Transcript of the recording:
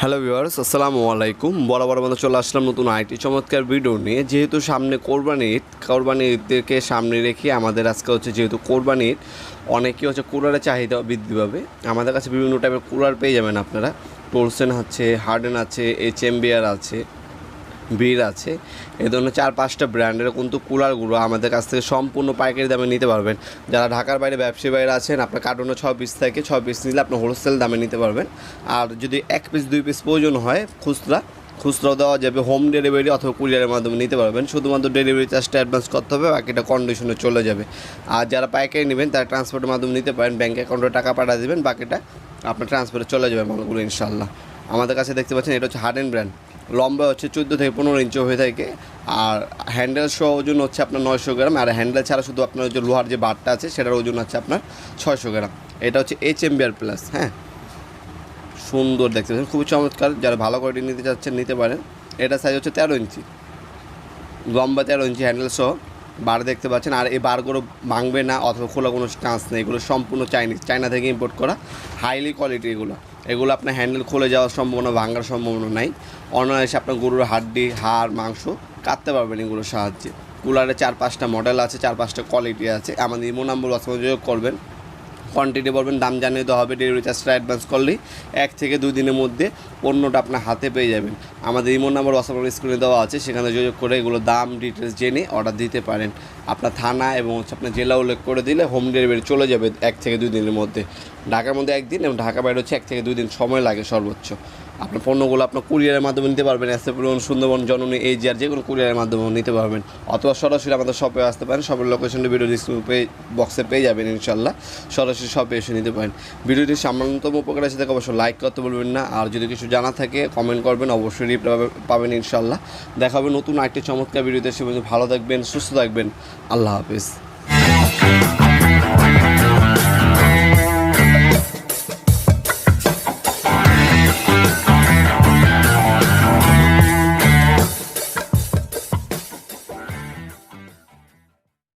Hello viewers, আসসালামু আলাইকুম। বরাবর মতো চলে আসলাম নতুন আইটি চমৎকার ভিডিও নিয়ে। যেহেতু সামনে কোরবানি ঈদ, কোরবানি ঈদকে সামনে রেখে আমাদের আজকে হচ্ছে যেহেতু কোরবানি ঈদ অনেকেই হচ্ছে কুলারের চাহিদা বৃদ্ধি পাবে। আমাদের কাছে বিভিন্ন টাইপের কুলার পেয়ে যাবেন আপনারা। টোলসেন আছে হার্ডেন আছে এইচ এম আছে। বীর আছে। এই ধরনের চার পাঁচটা ব্র্যান্ডের কিন্তু কুলারগুলো আমাদের কাছ থেকে সম্পূর্ণ পাইকারি দামে নিতে পারবেন। যারা ঢাকার বাইরে ব্যবসায়ী বাইরে আছেন, আপনার কার্টুনে ছ পিস থেকে ছ পিস নিলে আপনি হোলসেল দামে নিতে পারবেন। আর যদি এক পিস দুই পিস প্রয়োজন হয় খুচরা, খুচরাও দেওয়া যাবে হোম ডেলিভারি অথবা কুরিয়ারের মাধ্যমে নিতে পারবেন। শুধুমাত্র ডেলিভারি চার্জটা অ্যাডভান্স করতে হবে, বাকিটা কন্ডিশনে চলে যাবে। আর যারা পাইকারি নেবেন, তারা ট্রান্সপোর্টের মাধ্যমে নিতে পারেন। ব্যাঙ্ক অ্যাকাউন্টে টাকা পাঠিয়ে দেবেন, বাকিটা আপনার ট্রান্সপোর্টে চলে যাবে মালগুলো ইনশাল্লাহ আমাদের কাছে দেখতে পাচ্ছেন, এটা হচ্ছে হার্ডেন ব্র্যান্ড লম্বা হচ্ছে চোদ্দ থেকে পনেরো ইঞ্চি হয়ে থাকে। আর হ্যান্ডেল সহ ওজন হচ্ছে আপনার নয়শো গ্রাম। আর হ্যান্ডেল ছাড়া শুধু আপনার যে লোহার যে বারটা আছে, সেটার ওজন হচ্ছে আপনার ছয়শো গ্রাম। এটা হচ্ছে এইচ এম বিআর প্লাস হ্যাঁ? সুন্দর দেখতে পাচ্ছেন, খুবই চমৎকার। যারা ভালো কোয়ালিটি নিতে চাচ্ছেন, নিতে পারেন। এটা সাইজ হচ্ছে তেরো ইঞ্চি লম্বা তেরো ইঞ্চি হ্যান্ডেল সহ বার দেখতে পাচ্ছেন। আর এই বারগুলো ভাঙবে না, অথবা খোলা কোনো চান্স নেই। এগুলো সম্পূর্ণ চাইনিজ চায়না থেকে ইম্পোর্ট করা। হাইলি কোয়ালিটি এগুলো। এগুলো আপনার হ্যান্ডেল খুলে যাওয়ার সম্ভাবনা, ভাঙার সম্ভাবনা নাই। অনায়াসে আপনার গরুর হাড্ডি, হাড়, মাংস কাটতে পারবেন এগুলোর সাহায্যে। কুলারে চার পাঁচটা মডেল আছে, চার পাঁচটা কোয়ালিটি আছে। আমাদের ইমো নাম্বার হোয়াটসঅ্যাপে যোগাযোগ করবেন। কোয়ান্টিটি বলবেন, দাম জানিয়ে দেওয়া হবে ডেলিভারি চার্জটা অ্যাডভান্স করলেই এক থেকে দুই দিনের মধ্যে পণ্যটা আপনার হাতে পেয়ে যাবেন। আমাদের ইমোন নাম্বার হোয়াটসঅ্যাপ স্ক্রিনে দেওয়া আছে, সেখানে যোগাযোগ করে এগুলো দাম ডিটেলস জেনে অর্ডার দিতে পারেন। আপনার থানা এবং হচ্ছে আপনার জেলা উল্লেখ করে দিলে হোম ডেলিভারি চলে যাবে এক থেকে দুই দিনের মধ্যে। ঢাকার মধ্যে একদিন এবং ঢাকা বাইরে হচ্ছে এক থেকে দুই দিন সময় লাগে সর্বোচ্চ। আপনার পণ্যগুলো আপনার কুরিয়ারের মাধ্যমে নিতে পারবেন, এসে পরিবহন সুন্দরবন, জননী এই যে কোনো কুরিয়ারের মাধ্যমে নিতে পারবেন। অথবা সরাসরি আমাদের শপে আসতে পারেন শপের লোকেশনটা ভিডিও ডিসক্রিপে বক্সে পেয়ে যাবেন ইনশাল্লাহ সরাসরি শপে এসে নিতে পারেন। ভিডিওটি সামান্যতম উপকার আছে থেকে অবশ্যই লাইক করতে বলবেন না। আর যদি কিছু জানা থাকে কমেন্ট করবেন, অবশ্যই রিপ্লাই পাবেন ইনশাল্লাহ দেখা হবে নতুন আরেকটি চমৎকার ভিডিওতে সে ভালো থাকবেন, সুস্থ থাকবেন। আল্লাহ হাফিজ।